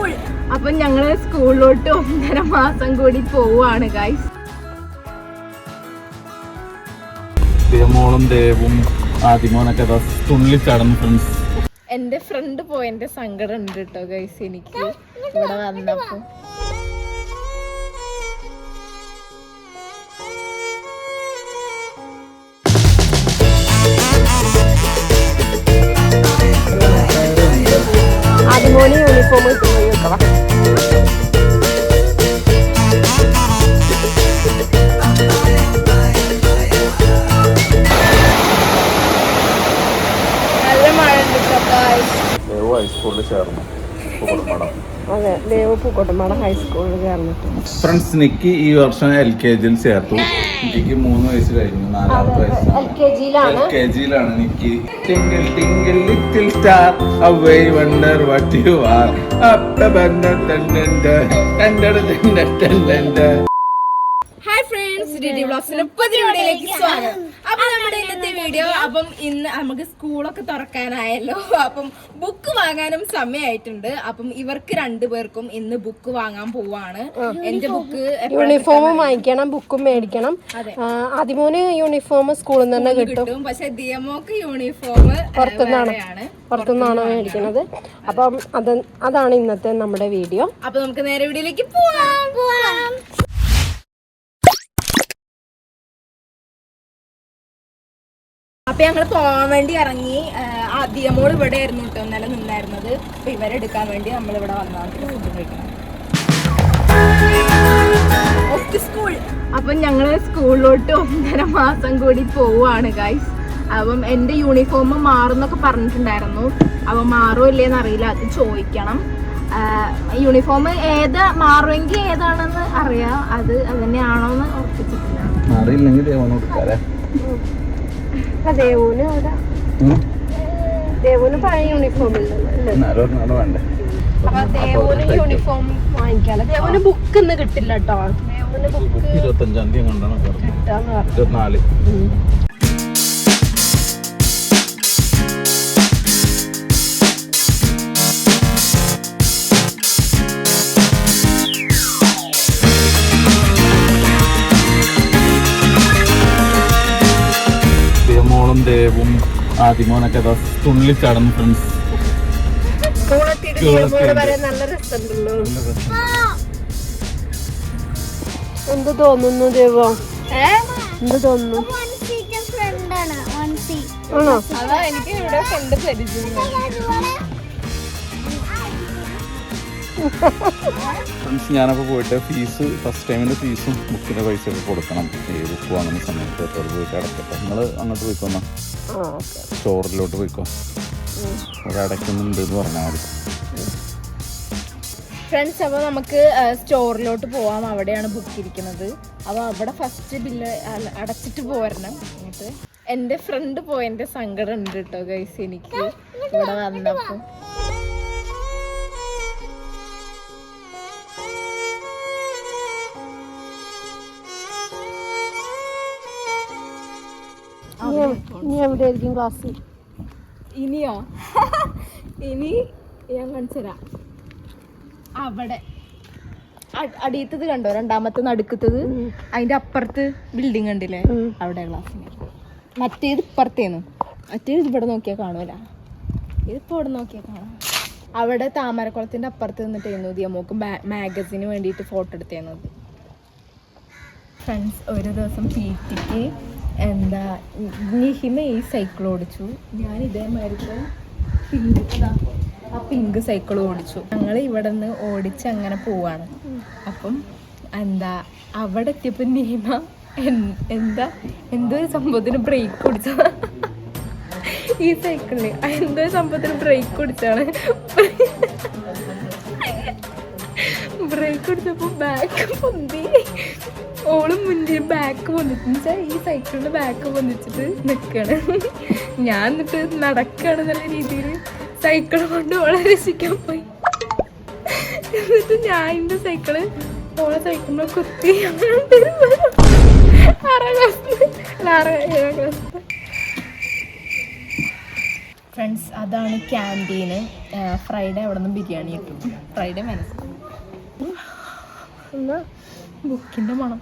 School അപ്പൊ ഞങ്ങൾ സ്കൂളിലോട്ട് ഒന്നര മാസം കൂടി പോവാണ് ഗൈസ് ദേവമോളും ദേവും തുള്ളിച്ചാടുന്നു ഫ്രണ്ട്സ് എന്റെ ഫ്രണ്ട് പോയതിന്റെ സങ്കടം ഉണ്ട് കേട്ടോ ഗൈസ് എനിക്ക്. ഇവിടെ വന്നപ്പോ. ഉണ്ട് ഗൈസ് ദേവു ഹൈസ്കൂളിൽ ചേർന്നു. അതെ ദേവ് പൂക്കോട്ടമ്പാട ഹൈസ്കൂളിൽ ചേർന്നിട്ട് ഫ്രണ്ട്സ് നിക്ക് ഈ വർഷം എൽ കെ ജിയിൽ ചേർത്തു നിക്കിക്ക് മൂന്ന് വയസ്സ് കഴിഞ്ഞു നാലാമത്തെ എൽ വയസ്സാണ്. കെ ജിയിലാണ്. L K ജിയിലാണ് Nikki twinkle twinkle little star how I wonder what you are hi friends DD ബ്ലോഗ്സിന്റെ പുതിയ വീഡിയോയിലേക്ക് സ്വാഗതം. അപ്പൊ നമ്മുടെ ഇന്നത്തെ വീഡിയോ അപ്പം ഇന്ന് നമുക്ക് സ്കൂളൊക്കെ തുറക്കാനായല്ലോ. അപ്പം ബുക്ക് വാങ്ങാനും സമയമായിട്ടുണ്ട് അപ്പം ഇവർക്ക് രണ്ടുപേർക്കും ഇന്ന് ബുക്ക് വാങ്ങാൻ പോവാണ്. എന്റെ ബുക്ക് യൂണിഫോമും വാങ്ങിക്കണം ബുക്കും മേടിക്കണം. അതിമോന് ആദ്യമോന് യൂണിഫോം സ്കൂളിൽ നിന്ന് തന്നെ കിട്ടും. പക്ഷെ ദിയമോക്ക് യൂണിഫോം പുറത്തുനിന്നാണ്. പുറത്തുനിന്നാണ് മേടിക്കണത് അപ്പം അത് അതാണ് ഇന്നത്തെ നമ്മുടെ വീഡിയോ അപ്പൊ നമുക്ക് നേരെ വീഡിയോയിലേക്ക് പോവാം. പോവാം. അപ്പൊ ഞങ്ങൾ പോവാൻ വേണ്ടി ഇറങ്ങി. ആദ്യമോട് ഇവിടെ ആയിരുന്നു കേട്ടോ ഇന്നലെ നിന്നായിരുന്നത്. അപ്പൊ ഇവരെടുക്കാൻ വേണ്ടി നമ്മൾ ഇവിടെ വന്നാൽ ഫുഡ് കഴിക്കണം. സ്കൂൾ അപ്പം ഞങ്ങൾ സ്കൂളിലോട്ട് ഒന്നര മാസം കൂടി പോവാണ് ഗൈസ് അപ്പം എന്റെ യൂണിഫോം മാറും മാറുന്നൊക്കെ പറഞ്ഞിട്ടുണ്ടായിരുന്നു. അപ്പം മാറോ ഇല്ലേന്ന് അറിയില്ല. അത് ചോദിക്കണം. യൂണിഫോം ഏത് മാറുമെങ്കിൽ ഏതാണെന്ന് അറിയാം. അത് അത് തന്നെയാണോന്ന് ഉറപ്പിച്ചിട്ടില്ല അറിയില്ലെങ്കിൽ ദേവന് ദേവുന് പഴയ യൂണിഫോമിൽ ഇല്ലല്ലോ അല്ലേ? എന്നാലും ഒരെണ്ണം വേണ്ടേ? അപ്പൊ ദേവുന് യൂണിഫോം വാങ്ങിക്കാലോ? ദേവുന് ബുക്ക് ഇന്ന് കിട്ടില്ല കേട്ടോ ദേവുന് ബുക്ക് ഇരുപത്തഞ്ചാം തീയതി കിട്ടാന്ന് പറഞ്ഞു. ദേവും ആദിമോനൊക്കെ തുള്ളി കടന്നു ഫ്രണ്ട്സ് എന്ത് തോന്നുന്നു ദേവോ? എന്ത് തോന്നുന്നു? ആണോ അതാ എനിക്ക് ഇവിടെ കൊണ്ട് പരിചയം ഫ്രണ്ട്സ് ഞാനപ്പോൾ പോയിട്ട് ഫീസ് ഫസ്റ്റ് ടൈമിന്റെ ഫീസും ബുക്കിന്റെ പൈസ ഒക്കെ കൊടുക്കണം. ഈ ബുക്ക് വാങ്ങുന്ന സമയത്ത് എത്ര പോയിട്ട് അടക്കട്ടെ? നിങ്ങൾ അങ്ങോട്ട് പോയിക്കോന്നാ സ്റ്റോറിലോട്ട് പോയിക്കോ. എന്ന് പറഞ്ഞാൽ മതി. ഫ്രണ്ട്സ് അപ്പോൾ നമുക്ക് സ്റ്റോറിലോട്ട് പോവാം. അവിടെയാണ് ബുക്ക് ഇരിക്കുന്നത്. അപ്പോൾ അവിടെ ഫസ്റ്റ് ബില്ല് അടച്ചിട്ട് പോരണം. എന്നിട്ട് എന്റെ ഫ്രണ്ട് പോയതിന്റെ സങ്കടം ഉണ്ട് കേട്ടോ ഗൈസ് എനിക്ക്. ഇവിടെ വന്നപ്പോൾ ഇനി എവിടെ ആയിരിക്കും ക്ലാസ് ഇനിയോ? ഇനി ഞാൻ കാണിച്ചുതരാം അവിടെ അടിയത്തത് കണ്ടോ? രണ്ടാമത്തെ നടുക്കത്തത്. അതിന്റെ അപ്പുറത്ത് ബിൽഡിംഗ് കണ്ടില്ലേ. അവിടെ ക്ലാസ് മറ്റേത് ഇപ്പുറത്തേന്ന്. മറ്റേത് ഇവിടെ നോക്കിയാൽ കാണൂല. ഇതിപ്പോ ഇവിടെ നോക്കിയാൽ കാണാം. അവിടെ താമരക്കുളത്തിന്റെ അപ്പുറത്ത് നിന്നിട്ടായിരുന്നു ദിയമോക്ക് മാഗസിന് വേണ്ടിയിട്ട് ഫോട്ടോ എടുത്തേന്നത് ഫ്രണ്ട്സ് ഒരു ദിവസം പി ടിക്ക് എന്താ നിഹിമ ഈ സൈക്കിൾ ഓടിച്ചു. ഞാൻ ഇതേമാതിരി പിങ്ക് ആ പിങ്ക് സൈക്കിൾ ഓടിച്ചു. ഞങ്ങൾ ഇവിടെ നിന്ന് ഓടിച്ച് അങ്ങനെ പോവാണ്. അപ്പം എന്താ അവിടെ എത്തിയപ്പോൾ നീമ എന്താ എന്തോ സംഭവത്തിന് ബ്രേക്ക് കുടിച്ചതാ. ഈ സൈക്കിളിന് എന്തോ സംഭവത്തിന് ബ്രേക്ക് കുടിച്ചാണ് ബ്രേക്ക് കൊടുത്തപ്പോൾ ബാക്ക് പൊന്തി. ഓൾ മുന്നിൽ ബാക്ക് വന്നിട്ട് ഈ സൈക്കിളിന്റെ ബാക്ക് വന്നിച്ചിട്ട് നിൽക്കാണ് ഞാൻ എന്നിട്ട് നടക്കുകയാണ് എന്നുള്ള രീതിയിൽ സൈക്കിൾ കൊണ്ട് ഓളെ രസിക്കാൻ പോയി. എന്നിട്ട് ഞാൻ എന്റെ സൈക്കിൾ ഓളെ സൈക്കിളിനെ കുത്തി. ആറാം ക്ലാസ് ആറാം ഏഴാം ക്ലാസ് ഫ്രണ്ട്സ് അതാണ് ക്യാന്റീന് ഫ്രൈഡേ അവിടെ നിന്ന് ബിരിയാണി കിട്ടും. ഫ്രൈഡേ മനസ്സിലാക്കും ബുക്കിന്റെ മണം.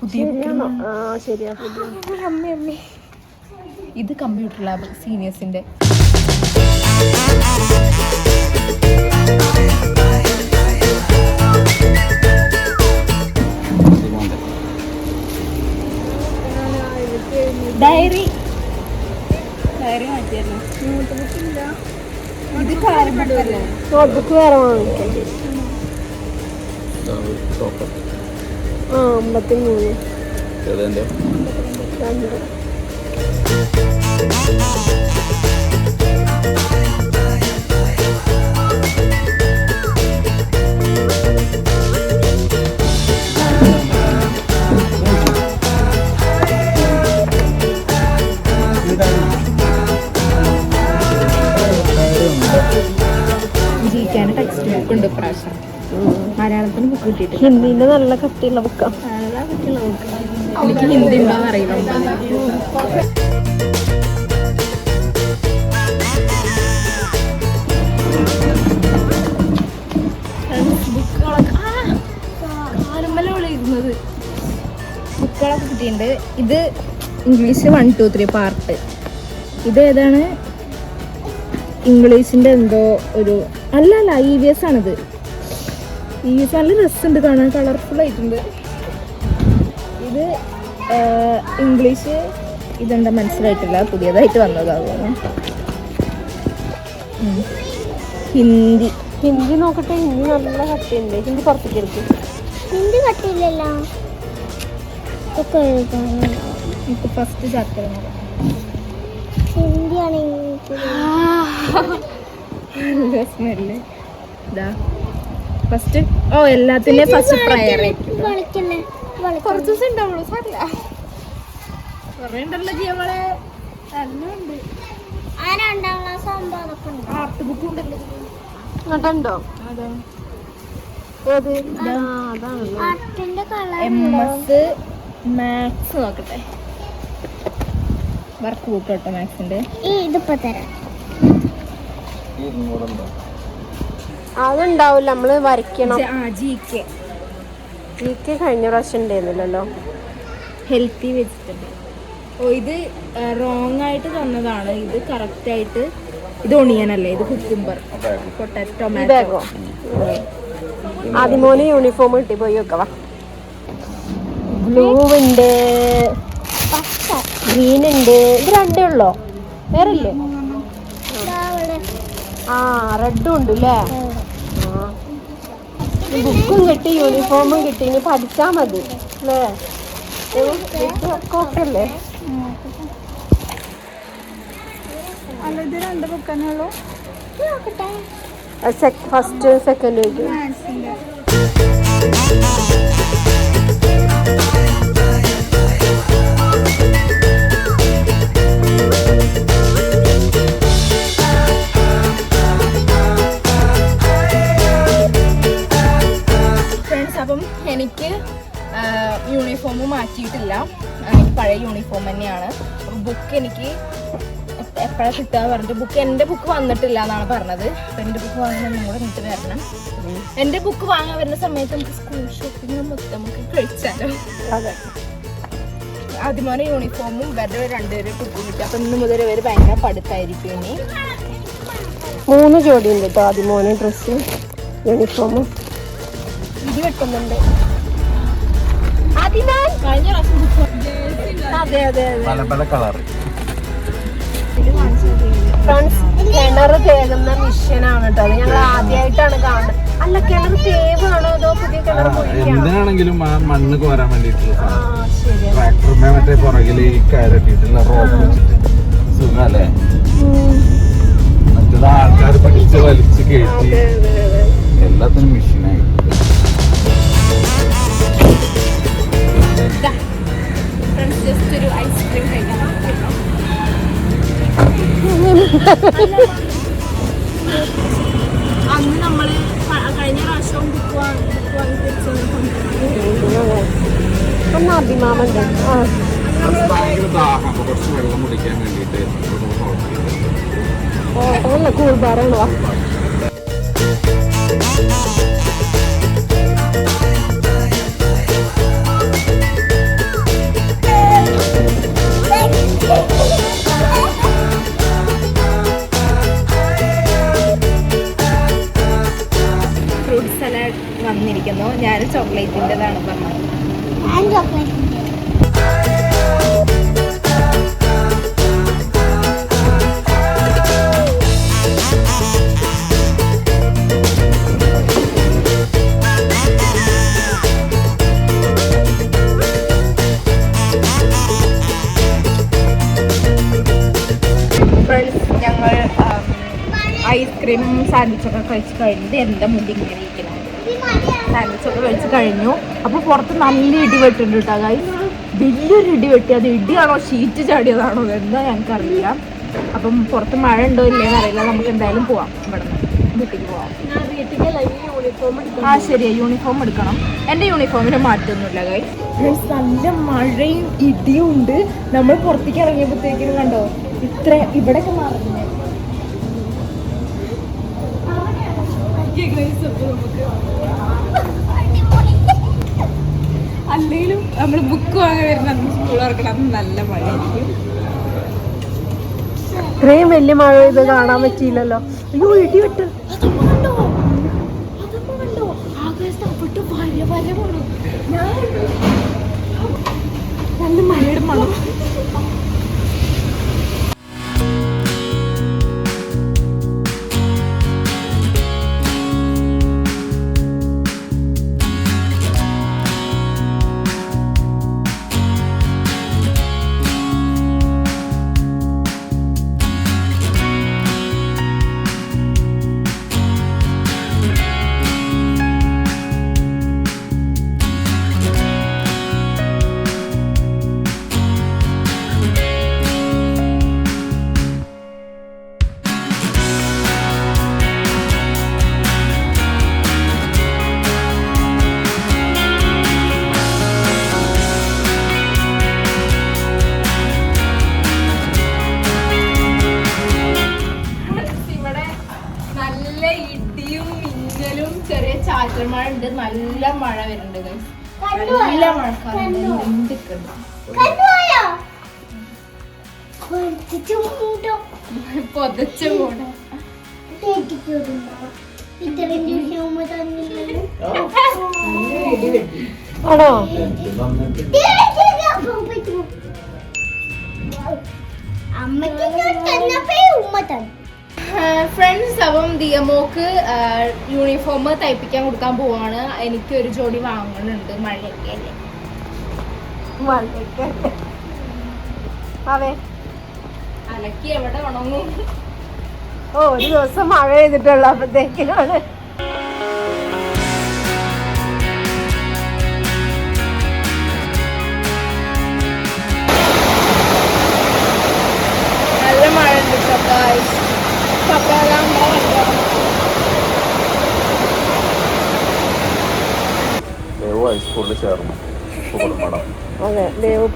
പുതിയ ശരിയാ അമ്മ അമ്മേ. ഇത് കമ്പ്യൂട്ടർ ലാബ് സീനിയേഴ്സിന്റെ ഡയറി ഡയറി മാറ്റിയായിരുന്നു ഇത് നോട്ട്ബുക്ക് വേറെ വാങ്ങിക്കണ്ടേ ആ അമ്പത്തി മൂന്ന് ഏതെന്റെ രണ്ട്. ഹിന്ദിന്റെ നല്ല കട്ടിയുള്ള ബുക്കാ എനിക്ക് ഹിന്ദി അറിയില്ല. ബുക്കുകളൊക്കെ കിട്ടിയിട്ടുണ്ട്. ഇത് English one two three part ഇത് ഏതാണ്? ഇംഗ്ലീഷിന്റെ എന്തോ ഒരു അല്ല അല്ല ഇ വി എസ് ആണിത്. എസ് നല്ല രസമുണ്ട് കാണാൻ കളർഫുൾ ആയിട്ടുണ്ട്. ഇത് ഇംഗ്ലീഷ് ഇതെന്താ മനസ്സിലായിട്ടില്ല. പുതിയതായിട്ട് വന്നതാകുന്നു ഹിന്ദി. ഹിന്ദി നോക്കട്ടെ ഹിന്ദി നല്ല കട്ടിയുണ്ട്. ഹിന്ദി പുറത്തേക്ക് എടുക്കും. ഹിന്ദി കട്ടിയില്ലല്ലോ. ഒക്കെ എനിക്ക് ഫസ്റ്റ് ചാപ്റ്റർ ഹിന്ദിയാണ് സ്മെല്ല് ഇതാ. ഫസ്റ്റ്? ഓ എല്ലാത്തിന്റെയും ഫസ്റ്റ് പ്രയർ കുറച്ച് ദിവസം ഉണ്ടാവുള്ളൂ സാറില്ല കുറേ ഉണ്ടല്ലോ ജീവളെ നല്ലുണ്ട് ആർട്ട് ബുക്ക് ഉണ്ടല്ലോ എന്നിട്ടുണ്ടോ അതാ. മാത്സ് നോക്കട്ടെ. വർക്ക് ബുക്ക് കേട്ടോ മാത്സിന്റെ ഈ ഇതിപ്പോ തരാം. അതുണ്ടാവില്ല നമ്മൾ വരയ്ക്കണം. ജി കെ എനിക്ക് കഴിഞ്ഞ പ്രാവശ്യം ഉണ്ടായിരുന്നില്ലല്ലോ. Healthy vegetable. ഓ ഇത് റോങ് ആയിട്ട് തന്നതാണ്. ഇത് കറക്റ്റ് ആയിട്ട് ഇത് ഒണിയൻ അല്ലേ? ഇത് കുക്കുംബർ ബാഗോ ആദ്യമോന് യൂണിഫോം കിട്ടി പോയി വെക്കവാ. ബ്ലൂ ഉണ്ട്. ഗ്രീൻ ഉണ്ട്. ഇത് രണ്ടേ ഉള്ളോ? വേറെ ഇല്ലേ ആ റെഡും ഉണ്ട് അല്ലേ ബുക്കും കിട്ടി യൂണിഫോമും കിട്ടി. ഇനി പഠിച്ചാ മതി. അല്ലേ? ഒക്കെ അല്ലേ ഇത് രണ്ട് ബുക്കന്നെ ഉള്ളൂ. ഫസ്റ്റ് സെക്കൻഡ് എപ്പോഴാണ് കിട്ടുക പറഞ്ഞിട്ട് ബുക്ക് എന്റെ ബുക്ക് വന്നിട്ടില്ല എന്നാണ് പറഞ്ഞത്. അപ്പം എന്റെ ബുക്ക് വാങ്ങാൻ ഒന്നും കൂടെ ഇങ്ങോട്ട് വരണം. എന്റെ ബുക്ക് വാങ്ങാൻ വരുന്ന സമയത്ത് നമുക്ക് സ്കൂൾ ഷോപ്പിംഗ് മൊത്തം നമുക്ക് കഴിച്ചാലോ? അതെ. ആദ്യമോനെ യൂണിഫോമും ഇവരുടെ രണ്ടുപേരും കുട്ടി കിട്ടി. അപ്പം ഇന്ന് മുതൽ ഇവർ ഭയങ്കര പഠിത്തായിരിക്കും ഇനി. മൂന്ന് ജോഡി ഉണ്ട് കേട്ടോ ആദ്യമോന് ഡ്രസ്സ് യൂണിഫോമും ഇടി വെട്ടുന്നുണ്ട് അതെ അതെ അതെ പല പല കളർ ഫ്രണ്ട്സ് കിണർ തേകുന്ന മിഷനാണ് കേട്ടോ. അത് ഞങ്ങൾ ആദ്യമായിട്ടാണ് കാണുന്നത്. അല്ല കിണർ തേവാണോ അതോ പുതിയ കിണർ കുഴിക്കാണോ എന്തിനാണെങ്കിലും ആ മണ്ണ് കോരാൻ വേണ്ടിയിട്ടുള്ള ട്രാക്ടറിന്റെ മറ്റേ പുറകിൽ ഈ കയറിട്ടിട്ടുള്ള റോപ്പ് വെച്ചിട്ട്. സുഖല്ലേ? മറ്റേത് ആൾക്കാർ പഠിച്ച് വലിച്ച് കയറ്റി എല്ലാത്തിനും മെഷീനായി ഫ്രണ്ട്സ് ജസ്റ്റ് ഒരു ഐസ്ക്രീം കഴിക്കാൻ അന്ന് നമ്മൾ കഴിഞ്ഞ പ്രാവശ്യം ബുക്ക് വാങ്ങി തിരിച്ചു ഒന്ന് അഭിമാമുണ്ട് ആ ഓ ദാഹം അപ്പൊ കുറച്ച് വന്നിരിക്കുന്നു ഞാൻ ചോക്ലേറ്റിന്റെതാണ് പറഞ്ഞത്. ഐസ്ക്രീമും സാൻഡ്വിച്ചൊക്കെ കഴിച്ച് കഴിഞ്ഞത് എന്റെ മുടി ഇങ്ങനെ ഇരിക്കണം സാൻഡ്വിച്ചൊക്കെ കഴിച്ച് കഴിഞ്ഞു. അപ്പോൾ പുറത്ത് നല്ല ഇടി വെട്ടുണ്ട് കേട്ടോ ഗൈസ് വലിയൊരു ഇടി വെട്ടി. അത് ഇടിയാണോ ഷീറ്റ് ചാടിയതാണോ എന്താ ഞങ്ങൾക്കറിയില്ല. അപ്പം പുറത്ത് മഴ ഉണ്ടോ ഇല്ലേന്ന് അറിയില്ല. നമുക്ക് എന്തായാലും പോവാം. ഇവിടെ നിന്ന് വീട്ടിലേക്ക് പോവാം. യൂണിഫോം ആ ശരി യൂണിഫോം എടുക്കണം. എന്റെ യൂണിഫോമിന് മാറ്റൊന്നുമില്ല ഗൈസ് നല്ല മഴയും ഇടിയും ഉണ്ട്. നമ്മൾ പുറത്തേക്ക് ഇറങ്ങിയപ്പോഴത്തേക്കിനും കണ്ടോ? ഇത്ര ഇവിടെയൊക്കെ മറിഞ്ഞു അല്ലെങ്കിലും നമ്മൾ ബുക്ക് വാങ്ങാൻ വരുന്ന സ്കൂൾ തുറക്കണം. നല്ല മഴയായിരിക്കും ഇത്രയും വലിയ മഴ ഇത് കാണാൻ പറ്റിയില്ലല്ലോ. അയ്യോ ഇടി വിട്ട്. നല്ല മഴയുടെ മണം. നല്ല ഇടിയും മിന്നലും ചെറിയ ചാറ്റൽ മഴ ഉണ്ട്. നല്ല മഴ വരുന്നുണ്ട്. നല്ല ചുണ്ടോ പൊതച്ച കൂടെ ആണോ? അമ്മയ്ക്ക് ഞാൻ തന്നപ്പോ ഉമ്മ തന്നു. ഫ്രണ്ട്സ് അപ്പം ദിയമോക്ക് യൂണിഫോം തയ്പ്പിക്കാൻ കൊടുക്കാൻ പോവാണ്. എനിക്ക് ഒരു ജോഡി വാങ്ങുന്നുണ്ട് മഴയൊക്കെ അല്ലേ അതെ. അലക്കി എവിടെ ഉണങ്ങും? ഓ ഒരു ദിവസം മഴ ചെയ്തിട്ടുള്ള അപ്പോഴത്തേക്കിനാണ് ഹൈസ്കൂളിൽ ചേർന്നു. അതെ ദേവ്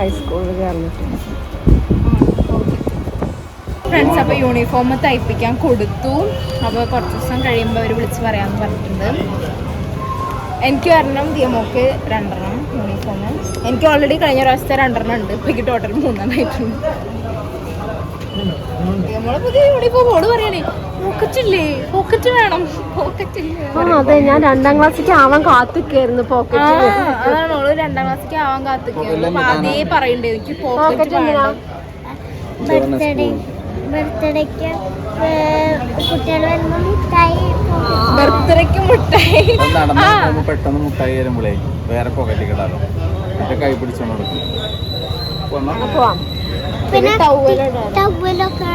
ഹൈസ്കൂളിൽ ചേർന്നിട്ടുണ്ട് ഫ്രണ്ട്സ് അപ്പോൾ യൂണിഫോം തയ്പ്പിക്കാൻ കൊടുത്തു. അപ്പോൾ കുറച്ച് ദിവസം കഴിയുമ്പോൾ അവർ വിളിച്ച് പറയാമെന്ന് പറഞ്ഞിട്ടുണ്ട്. എനിക്ക് ഒരെണ്ണം ദിയമോക്ക് രണ്ടെണ്ണം യൂണിഫോം എനിക്ക് ഓൾറെഡി കഴിഞ്ഞ പ്രാവശ്യത്തെ രണ്ടെണ്ണം ഉണ്ട്. ഇപ്പൊ എനിക്ക് ടോട്ടൽ മൂന്നെണ്ണമായിട്ടുണ്ട് നമ്മളെ പുതിയ യൂണിഫോം ഓട് പറയണേ. പോക്കറ്റ് ഇല്ലേ പോക്കറ്റ് വേണം. പോക്കറ്റ് ഇല്ലേ അതെ ഞാൻ രണ്ടാം ക്ലാസ്സിലേക്ക് ആവാൻ കാത്തിക്കായിരുന്നു പോക്കറ്റ് അതാണ് ഓൾ രണ്ടാം ക്ലാസ്സിലേക്ക് ആവാൻ പറയണ്ടേ എനിക്ക് പോക്കറ്റ് പോക്കറ്റ് വേണം. ബർത്ത്ഡേ. ബർത്ത്ഡേക്ക് കുട്ടികൾ വരുമ്പോ മിഠായി ബർത്ത്ഡേക്ക് പെട്ടെന്ന് മുട്ടായി വരുമ്പോഴേ വേറെ പോക്കറ്റിൽ ഇടാലോ. എന്റെ കൈ പിടിച്ചോണ്ട് കൊടുക്കും. പിന്നെ ടൗവലൊക്കെ ടവലൊക്കെ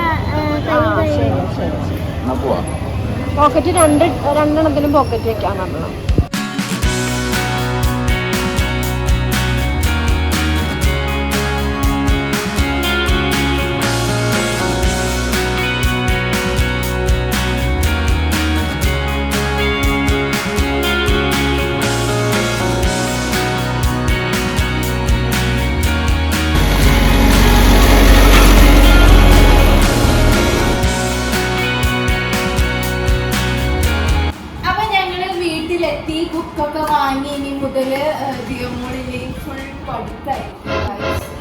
പോക്കറ്റ് രണ്ട് രണ്ടെണ്ണത്തിലും പോക്കറ്റ് വെക്കാൻ പറഞ്ഞു ബുക്കൊക്കെ വാങ്ങി ഇനി മുതൽ ദിയമോളിനി ഫുൾ പഠിത്തായി.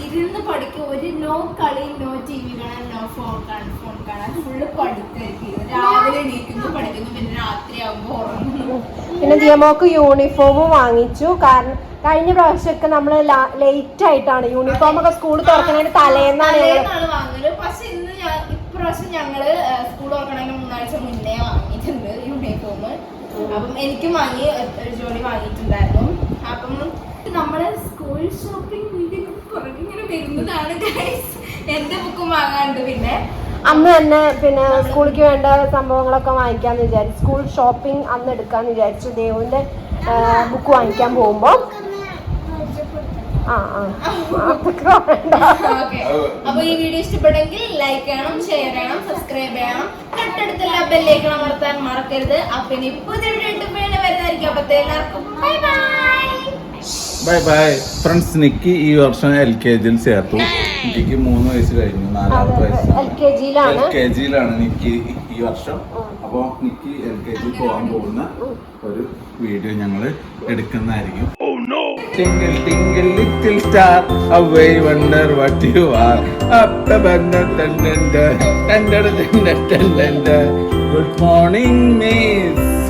ഇരുന്ന് പഠിക്കും. ഒരു നോ കളി നോ ടി വി കാണാൻ നോ ഫോൺ കാണാൻ ഫോൺ കാണാൻ ഫുള്ള് പഠിത്തായിരിക്കും രാവിലെ എണീക്കുന്നു പഠിക്കുന്നു പിന്നെ രാത്രി ആകുമ്പോൾ ഉറങ്ങുന്നു. പിന്നെ ദിയമോക്ക് യൂണിഫോമും വാങ്ങിച്ചു. കാരണം കഴിഞ്ഞ പ്രാവശ്യമൊക്കെ നമ്മൾ ലേറ്റ് ആയിട്ടാണ്. യൂണിഫോം ഒക്കെ സ്കൂൾ തുറക്കുന്നതിന് തലേന്നാണ് വാങ്ങൽ. പക്ഷെ ഇന്ന് ഇപ്രാവശ്യം ഞങ്ങൾ സ്കൂൾ തുറക്കണതിന് മൂന്നാഴ്ച മുന്നേ വാങ്ങിയിട്ടുണ്ട്. യൂണിഫോം അപ്പം എനിക്ക് വാങ്ങി ഒരു ജോഡി വാങ്ങിയിട്ടുണ്ടായിരുന്നു. അപ്പം നമ്മൾ സ്കൂൾ ഷോപ്പിംഗ് വീഡിയോ പുറകെ ഇങ്ങനെ വരുന്നതാണ് എന്റെ ബുക്കും വാങ്ങാണ്ട് പിന്നെ. അന്ന് തന്നെ പിന്നെ സ്കൂളിക്ക് വേണ്ട സംഭവങ്ങളൊക്കെ വാങ്ങിക്കാന്ന് വിചാരിച്ചു സ്കൂൾ ഷോപ്പിംഗ് അന്ന് എടുക്കാന്ന് വിചാരിച്ചു ദേവുവിന്റെ ബുക്ക് വാങ്ങിക്കാൻ പോകുമ്പോ ആ ആ അതൊക്കെ വേണ്ട. ഓക്കെ അപ്പൊ ഈ വീഡിയോ ഇഷ്ടപ്പെട്ടെങ്കിൽ ലൈക്ക് ചെയ്യണം ഷെയർ ചെയ്യണം സബ്സ്ക്രൈബ് ചെയ്യണം തൊട്ടടുത്തുള്ള ബെല്ലേക്ക് അമർത്താൻ മറക്കരുത്. അപ്പൊ ഇനി പുതിയ വീഡിയോ വരുന്നതായിരിക്കും. അപ്പത്തെ എല്ലാവർക്കും bye bye bye bye friends Nikki ഈ വർഷം എൽ കെ ജിയിൽ ചേർത്തു. നിക്കിക്ക് മൂന്ന് വയസ്സ് കഴിഞ്ഞു നാലാമത്തെ വയസ്സ് എൽ കെ ജിയിലാണ് നിക്കി ഈ വർഷം. അപ്പോൾ നിക്കി എൽ കെ ജി പോകാൻ പോകുന്ന ഒരു വീഡിയോ ഞങ്ങൾ എടുക്കുന്നതായിരിക്കും. Twinkle twinkle little star how I wonder what you are. അപ്പ ബന്ന തണ്ടണ്ട തണ്ടട തണ്ട തണ്ടണ്ട ഗുഡ് മോർണിംഗ് മിസ്.